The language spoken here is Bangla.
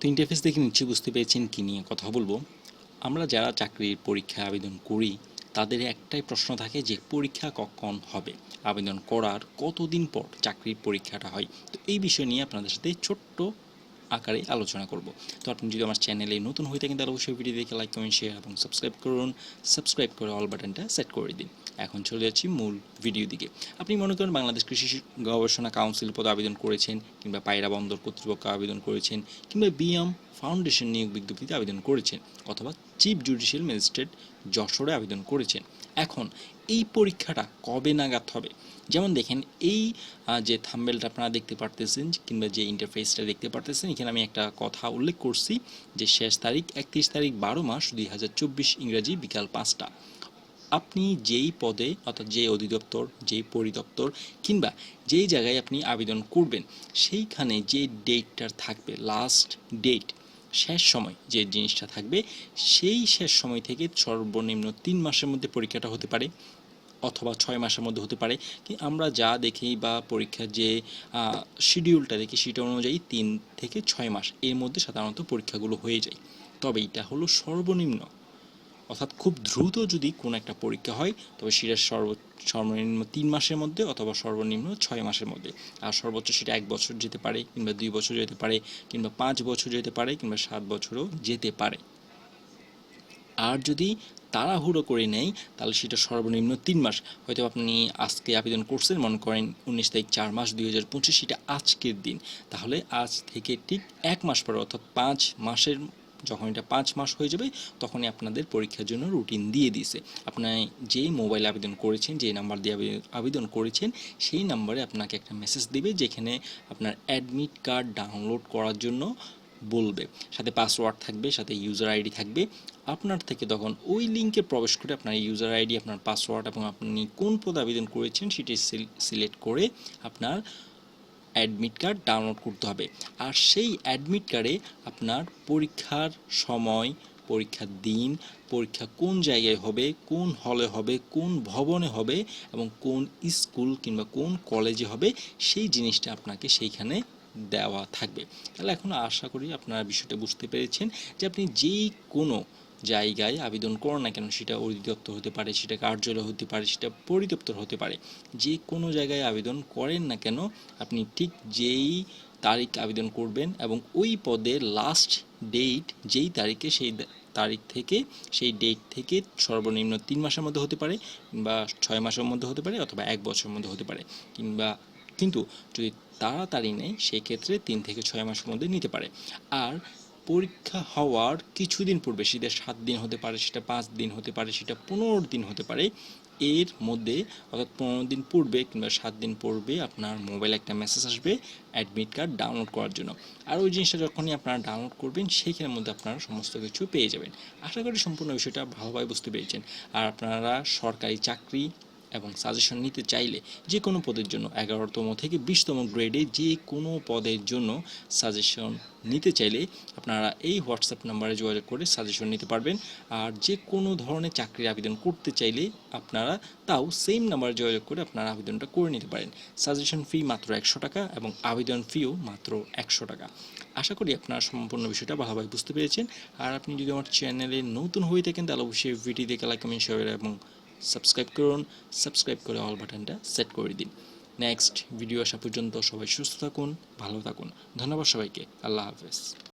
তো ইন্টারফেস দেখে নিচ্ছি, বুঝতে পেরেছেন কী নিয়ে কথা বলব। আমরা যারা চাকরির পরীক্ষা আবেদন করি, তাদের একটাই প্রশ্ন থাকে যে, পরীক্ষা কখন হবে? আবেদন করার কতদিন পর চাকরির পরীক্ষাটা হয়? তো এই বিষয় নিয়ে আপনাদের সাথে ছোট্ট আকারে আলোচনা করব। তো আপনি যদি আমার চ্যানেলে নতুন হয়ে থাকেন, তাহলে অবশ্যই ভিডিও দেখে লাইক কমেন্ট শেয়ার এবং সাবস্ক্রাইব করুন। সাবস্ক্রাইব করে অল বাটনটা সেট করে দিন। এখন চলে যাচ্ছি মূল ভিডিও দিকে। আপনি মনে করেন বাংলাদেশ কৃষি গবেষণা কাউন্সিল পদে আবেদন করেছেন, কিংবা পায়রা বন্দর কর্তৃপক্ষ আবেদন করেছেন, কিংবা বিএম ফাউন্ডেশন নিয়োগ বিজ্ঞপ্তিতে আবেদন করেছেন, অথবা চিফ জুডিশিয়াল ম্যাজিস্ট্রেট যশোরে আবেদন করেছেন। এখন, এই পরীক্ষাটা কবে নাগাদ হবে? যেমন দেখেন, এই যে থাম্বেলটা আপনারা দেখতে পারতেছেন, কিংবা যে ইন্টারফেসটা দেখতে পারতেছেন, এখানে আমি একটা কথা উল্লেখ করছি যে শেষ তারিখ একত্রিশ তারিখ বারো মাস দুই হাজার চব্বিশ ইংরাজি বিকাল পাঁচটা। আপনি যেই পদে, অর্থাৎ যে অধিদপ্তর, যেই পরিদপ্তর, কিংবা যেই জায়গায় আপনি আবেদন করবেন, সেইখানে যে ডেটটা থাকবে লাস্ট ডেট শেষ সময় যে জিনিসটা থাকবে, সেই শেষ সময় থেকে সর্বনিম্ন তিন মাসের মধ্যে পরীক্ষাটা হতে পারে অথবা ছয় মাসের মধ্যে হতে পারে। কি আমরা যা দেখি বা পরীক্ষার যে শিডিউলটা দেখি সেটা অনুযায়ী তিন থেকে ছয় মাস এর মধ্যে সাধারণত পরীক্ষাগুলো হয়ে যায়। তবে এটা হলো সর্বনিম্ন অর্থাৎ খুব দ্রুত যদি কোনো একটা পরীক্ষা হয়, তবে সেটা সর্ব, সর্বনিম্ন তিন মাসের মধ্যে অথবা সর্বনিম্ন ছয় মাসের মধ্যে। আর সর্বোচ্চ সেটা এক বছর যেতে পারে কিংবা দুই বছর যেতে পারে কিংবা পাঁচ বছর যেতে পারে কিংবা সাত বছরও যেতে পারে। আর যদি তাড়াহুড়ো করে নেয়, তাহলে সেটা সর্বনিম্ন তিন মাস। হয়তো আপনি আজকে আবেদন করছেন, মনে করেন উনিশ তারিখ চার মাস দুই হাজার পঁচিশ, সেটা আজকের দিন। তাহলে আজ থেকে ঠিক এক মাস পরে, অর্থাৎ পাঁচ মাসের যখন এটা পাঁচ মাস হয়ে যাবে, তখনই আপনাদের পরীক্ষার জন্য রুটিন দিয়ে দিছে আপনার যেই মোবাইল আবেদন করেছেন যে নাম্বার দিয়ে আবে- আবেদন করেছেন, সেই নাম্বারে আপনাকে একটা মেসেজ দেবে, যেখানে আপনার অ্যাডমিট কার্ড ডাউনলোড করার জন্য বলবে। সাথে পাসওয়ার্ড থাকবে, সাথে ইউজার আইডি থাকবে। আপনার থেকে তখন ওই লিঙ্কে প্রবেশ করে আপনার ইউজার আইডি আপনার পাসওয়ার্ড এবং আপনি কোন পদে আবেদন করেছেন, সেটি সিলেক্ট করে আপনার অ্যাডমিট কার্ড ডাউনলোড করতে হবে। আর সেই অ্যাডমিট কার্ডে আপনার পরীক্ষার সময়, পরীক্ষার দিন, পরীক্ষা কোন জায়গায় হবে, কোন হলে হবে, কোন ভবনে হবে এবং কোন স্কুল কিংবা কোন কলেজে হবে, সেই জিনিসটা আপনাকে সেইখানে দেওয়া থাকবে। তাহলে এখন আশা করি আপনারা বিষয়টা বুঝতে পেরেছেন যে আপনি যেই কোনো জায়গায় আবেদন করো না কেন, সেটা অধিদপ্তর হতে পারে, সেটা কার্যালয় হতে পারে, সেটা পরিদপ্তর হতে পারে। যে কোনো জায়গায় আবেদন করেন না কেন, আপনি ঠিক যেই তারিখ আবেদন করবেন এবং ওই পদের লাস্ট ডেট যেই তারিখে সেই তারিখ থেকে, সেই ডেট থেকে সর্বনিম্ন তিন মাসের মধ্যে হতে পারে বা ছয় মাসের মধ্যে হতে পারে অথবা এক বছরের মধ্যে হতে পারে। কিংবা, কিন্তু যদি তাড়াতাড়ি নেয়, সেক্ষেত্রে তিন থেকে ছয় মাসের মধ্যে নিতে পারে। আর পরীক্ষা হওয়ার কিছুদিন পূর্বে, সেটা সাত দিন হতে পারে, সেটা পাঁচ দিন হতে পারে, সেটা পনেরো দিন হতে পারে, এর মধ্যে, অর্থাৎ পনেরো দিন পূর্বে কিংবা সাত দিন পূর্বে আপনার মোবাইলে একটা মেসেজ আসবে অ্যাডমিট কার্ড ডাউনলোড করার জন্য। আর ওই জিনিসটা যখনই আপনারা ডাউনলোড করবেন সেইখানের মধ্যে আপনারা সমস্ত কিছু পেয়ে যাবেন। আশা করি সম্পূর্ণ বিষয়টা ভালোভাবে বুঝতে পেরেছেন। আর আপনারা সরকারি চাকরি এবং সাজেশন নিতে চাইলে যে কোনো পদের জন্য এগারোতম থেকে বিশতম গ্রেডে যে কোনো পদের জন্য সাজেশন নিতে চাইলে আপনারা এই হোয়াটসঅ্যাপ নাম্বারে যোগাযোগ করে সাজেশন নিতে পারবেন। আর যে কোনো ধরনের চাকরির আবেদন করতে চাইলে আপনারা তাও সেম নাম্বারে যোগাযোগ করে আপনারা আবেদনটা করে নিতে পারেন। সাজেশন ফি মাত্র একশো টাকা এবং আবেদন ফিও মাত্র একশো টাকা। আশা করি আপনারা সম্পূর্ণ বিষয়টা ভালোভাবে বুঝতে পেরেছেন। আর আপনি যদি আমার চ্যানেলে নতুন হয়ে থাকেন তাহলে অবশ্যই ভিডিও দেখে লাইক কমেন্ট শেয়ার এবং সাবস্ক্রাইব করুন, সাবস্ক্রাইব করে অল বাটনটা সেট করে দিন। নেক্সট ভিডিও আসা পর্যন্ত সবাই সুস্থ থাকুন, ভালো থাকুন। ধন্যবাদ সবাইকে। আল্লাহ হাফেজ।